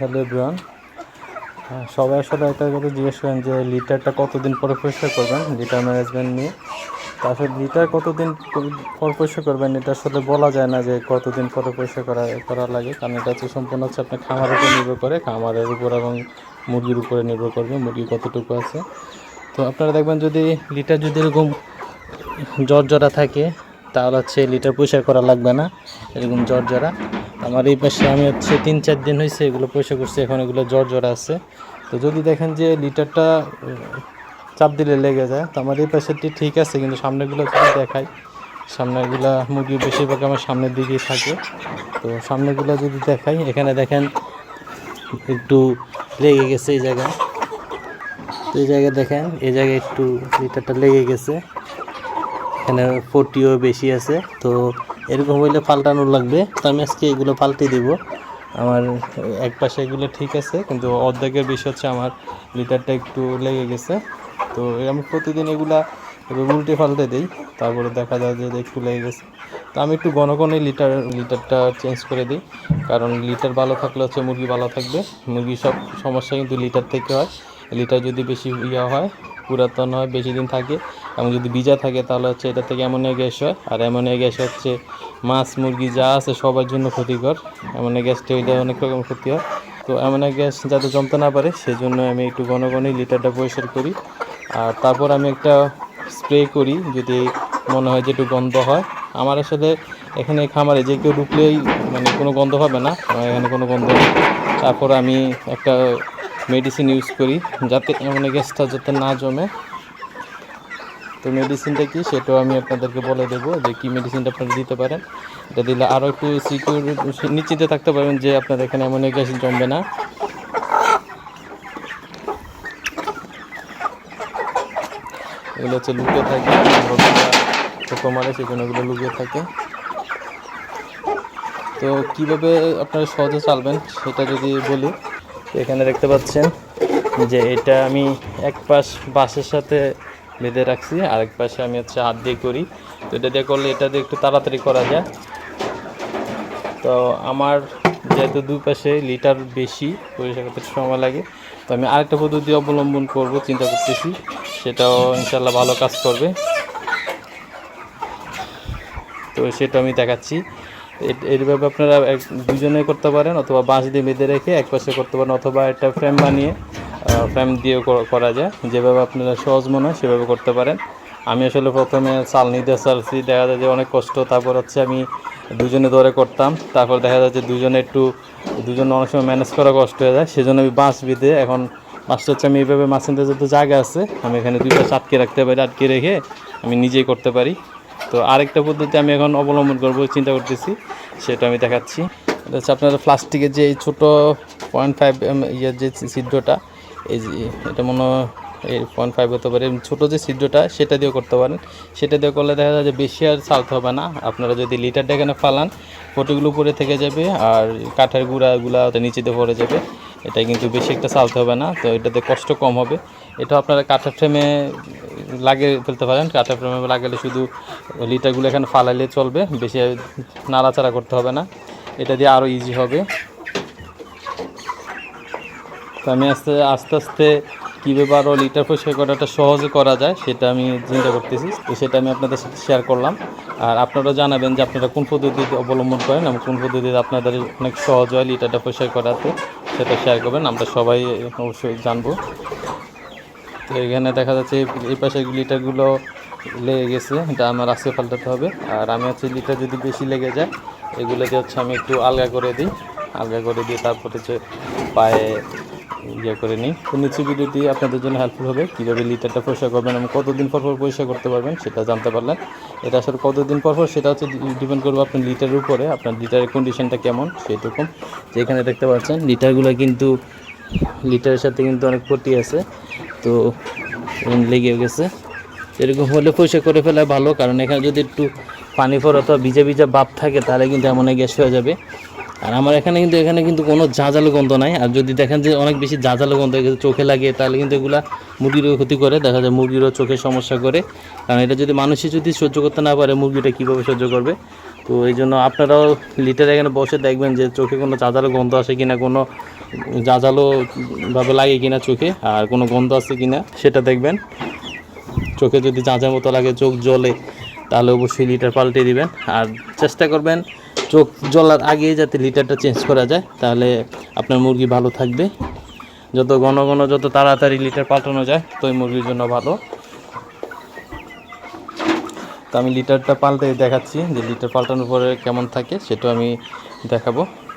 Hello everyone. সবাই আসলে একটা কথা জিজ্ঞেস করেন যে লিটারটা কতদিন পরে পরিষ্কার করবেন, লিটার ম্যানেজমেন্ট নিয়ে? তা আসলে লিটার কতদিন পর পরিষ্কার করবেন, এটা আসলে বলা যায় না যে কতদিন পরে পরিষ্কার করা করা লাগে। কারণ এটা হচ্ছে সম্পূর্ণ হচ্ছে আপনার খামারের উপর নির্ভর করে, খামারের উপর এবং মুরগির উপরে নির্ভর করবে, মুরগি কতটুকু আছে। তো আপনারা দেখবেন যদি লিটার যদি এরকম জ্বর জরা থাকে, তাহলে হচ্ছে লিটার পরিষ্কার করা লাগবে না, এরকম জ্বর জরা আমার এই পাশে আমি হচ্ছে তিন চার দিন হয়েছে এগুলো পয়সা করছি, এখন এগুলো জ্বর জ্বর আছে। তো যদি দেখেন যে লিটারটা চাপ দিলে লেগে যায়, তো আমার এই পাশেরটি ঠিক আছে, কিন্তু সামনেগুলো যদি দেখাই সামনেগুলা মুরগি বেশিরভাগ আমার সামনের দিকেই থাকে। তো সামনেগুলো যদি দেখাই, এখানে দেখেন একটু লেগে গেছে এই জায়গায়। তো এই জায়গায় দেখেন, এই জায়গায় একটু লিটারটা লেগে গেছে। এখানে ফোরটিও বেশি আছে, তো এরকম হইলে পাল্টানো লাগবে। তো আমি আজকে এগুলো পাল্টে দিব। আমার এক পাশে এগুলো ঠিক আছে, কিন্তু অর্ধেকের বেশি হচ্ছে আমার লিটারটা একটু লেগে গেছে। তো আমি প্রতিদিন এগুলা এভাবে উল্টে পাল্টে দিই, তারপরে দেখা যায় যে একটু লেগে গেছে। তো আমি একটু ঘন ঘন লিটার, লিটারটা চেঞ্জ করে দিই। কারণ লিটার ভালো থাকলে হচ্ছে মুরগি ভালো থাকবে। মুরগি সব সমস্যা কিন্তু লিটার থেকে হয়। লিটার যদি বেশি ইয়ে হয় পুরাতন হয়, বেশি দিন থাকে। এবং যদি ভিজা থাকে, তাহলে হচ্ছে এটা থেকে অ্যামোনিয়া গ্যাস হয়। আর অ্যামোনিয়া গ্যাস হচ্ছে মাছ, মুরগি যা আছে সবার জন্য ক্ষতিকর। অ্যামোনিয়া গ্যাসটা ওইটা অনেক রকম ক্ষতি হয়। তো অ্যামোনিয়া গ্যাস যাতে জমতে না পারে সেই জন্য আমি একটু ঘন ঘনই লিটারটা পরিষ্কার করি। আর তারপর আমি একটা স্প্রে করি, যদি মনে হয় যে একটু গন্ধ হয়। আমার আসলে এখানে খামারে যে কেউ ঢুকলেই মানে কোনো গন্ধ হবে না এখানে কোনো গন্ধ নেই। তারপর আমি একটা মেডিসিন ইউজ করি, যাতে এমন গ্যাসটা যাতে না জমে। তো মেডিসিনটা কি, সেটাও আমি আপনাদেরকে বলে দেবো যে কী মেডিসিনটা আপনারা দিতে পারেন। এটা দিলে আরও একটু সিকিউর নিশ্চিন্তে থাকতে পারবেন যে আপনার এখানে এমন গ্যাস জমবে না। এগুলো হচ্ছে লুকিয়ে থাকে ছোটো মারে সেজন্য এগুলো লুকিয়ে থাকে। তো কীভাবে আপনারা সহজে চালবেন, সেটা যদি বলি। এখানে দেখতে পাচ্ছেন যে এটা আমি এক পাশ বাঁশের সাথে বেঁধে রাখছি, আরেক পাশে আমি হচ্ছে হাত দিয়ে করি। তো এটা দিয়ে করলে এটা দিয়ে একটু তাড়াতাড়ি করা যায়। তো আমার যেহেতু দুই পাশে লিটার বেশি পরিষ্কার করতে সময় লাগে, তো আমি আরেকটা পদ্ধতি অবলম্বন করব, চিন্তা করতেছি। সেটাও ইনশাল্লাহ ভালো কাজ করবে। তো সেটা আমি দেখাচ্ছি। এইভাবে আপনারা এক দুজনে করতে পারেন অথবা বাঁশ দিয়ে বেঁধে রেখে এক পাশে করতে পারেন অথবা একটা ফ্রেম বানিয়ে ফ্রেম দিয়েও করা যায়। যেভাবে আপনারা সহজ মনে হয় সেভাবে করতে পারেন। আমি আসলে প্রথমে চাল নিতে চালছি দেখা যায় যে অনেক কষ্ট, তারপর হচ্ছে আমি দুজনে ধরে করতাম। তারপর দেখা যায় যে দুজনে একটু, দুজনে অনেক সময় ম্যানেজ করা কষ্ট হয়ে যায়। সেজন্য আমি বাঁশ বেঁধে এখন বাঁশটা হচ্ছে আমি এইভাবে মাছ নিতে যত জায়গা আছে, আমি এখানে দুই পাশে আটকে রাখতে পারি, আটকে রেখে আমি নিজেই করতে পারি। তো আরেকটা পদ্ধতি আমি এখন অবলম্বন করব, চিন্তা করতেছি, সেটা আমি দেখাচ্ছি। এটা হচ্ছে আপনার প্লাস্টিকের যে এই ছোটো পয়েন্ট ফাইভ ইয়ের যে ছিদ্রটা, এই যে এটা মনে এই পয়েন্ট ফাইভ হতে পারে ছোটো যে ছিদ্রটা, সেটা দিয়েও করতে পারেন। সেটা দিয়ে করলে দেখা যায় যে বেশি আর চালতে হবে না। আপনারা যদি লিটারটা এখানে ফালান ফটোগুলো উপরে থেকে যাবে আর কাঠের গুঁড়াগুলা ওটা নিচে দিয়ে পড়ে যাবে। এটা কিন্তু বেশি একটা চালতে হবে না, তো এটাতে কষ্ট কম হবে। এটা আপনারা কাঠের ফ্রেমে লাগিয়ে ফেলতে পারেন, কাঠের ফ্রেমে লাগালে শুধু লিটারগুলো এখানে ফালাইলে চলবে, বেশি নাড়াচাড়া করতে হবে না। এটা দিয়ে আরও ইজি হবে। তো আমি আস্তে আস্তে আস্তে কীভাবে আরও লিটার পরিষ্কার করাটা সহজে করা যায়, সেটা আমি চিন্তা করতেছি। তো সেটা আমি আপনাদের সাথে শেয়ার করলাম। আর আপনারা জানাবেন যে আপনারা কোন পদ্ধতি অবলম্বন করেন এবং কোন পদ্ধতিতে আপনাদের অনেক সহজ হয় লিটারটা পরিষ্কার করাতে, সেটা শেয়ার করবেন। আমরা সবাই অবশ্যই জানব। তো এখানে দেখা যাচ্ছে এই- পাশের লিটারগুলো লেগে গেছে, এটা আমার আজকে পাল্টাতে হবে। আর আমি হচ্ছে লিটার যদি বেশি লেগে যায়, এগুলো দিয়ে হচ্ছে আমি একটু আলগা করে দিই। আলগা করে দিয়ে তারপরে হচ্ছে পায়ে ইয়ে করে নিই। তো নিচে ভিডিওটি আপনাদের জন্য হেল্পফুল হবে, কীভাবে লিটারটা পরিষ্কার করবেন এবং কতদিন পর পর পরিষ্কার করতে পারবেন সেটা জানতে পারলেন। এটা আসলে কতদিন পর পর সেটা হচ্ছে ডিপেন্ড করবে আপনার লিটারের উপরে, আপনার লিটারের কন্ডিশনটা কেমন, সেইরকম। যেখানে দেখতে পাচ্ছেন, লিটারগুলো কিন্তু লিটারের সাথে কিন্তু অনেক ক্ষতি আছে। তো এরকম লেগে গেছে। এরকম হলে পরিষ্কার করে ফেলা ভালো, কারণ এখানে যদি একটু পানি পর অথবা ভিজা ভিজা ভাব থাকে, তাহলে কিন্তু এমন গ্যাস হয়ে যাবে। আর আমার এখানে কিন্তু এখানে কিন্তু কোনো ঝাঁঝালো গন্ধ নাই। আর যদি দেখেন যে অনেক বেশি ঝাঁঝালো গন্ধ চোখে লাগে, তাহলে কিন্তু এগুলা মুরগিরও ক্ষতি করে, দেখা যায় মুরগিরও চোখের সমস্যা করে। কারণ এটা যদি মানুষই যদি সহ্য করতে না পারে, মুরগিটা কীভাবে সহ্য করবে? তো এই জন্য আপনারাও লিটার এখানে বসে দেখবেন যে চোখে কোনো জাজালো গন্ধ আসে কিনা, কোনো ভাবে লাগে কিনা চোখে, আর কোনো গন্ধ আছে কিনা সেটা দেখবেন। চোখে যদি জাঁজার মতো লাগে, চোখ জ্বলে, তাহলে অবশ্যই লিটার পাল্টে দিবেন। আর চেষ্টা করবেন চোখ জ্বলার আগেই যাতে লিটারটা চেঞ্জ করা যায়, তাহলে আপনার মুরগি ভালো থাকবে। যত ঘন ঘন যত তাড়াতাড়ি লিটার পাল্টানো যায় তো ওই মুরগির জন্য ভালো। তো আমি লিটারটা পাল্টে দেখাচ্ছি যে লিটার পাল্টানোর পরে কেমন থাকে সেটা আমি দেখাবো।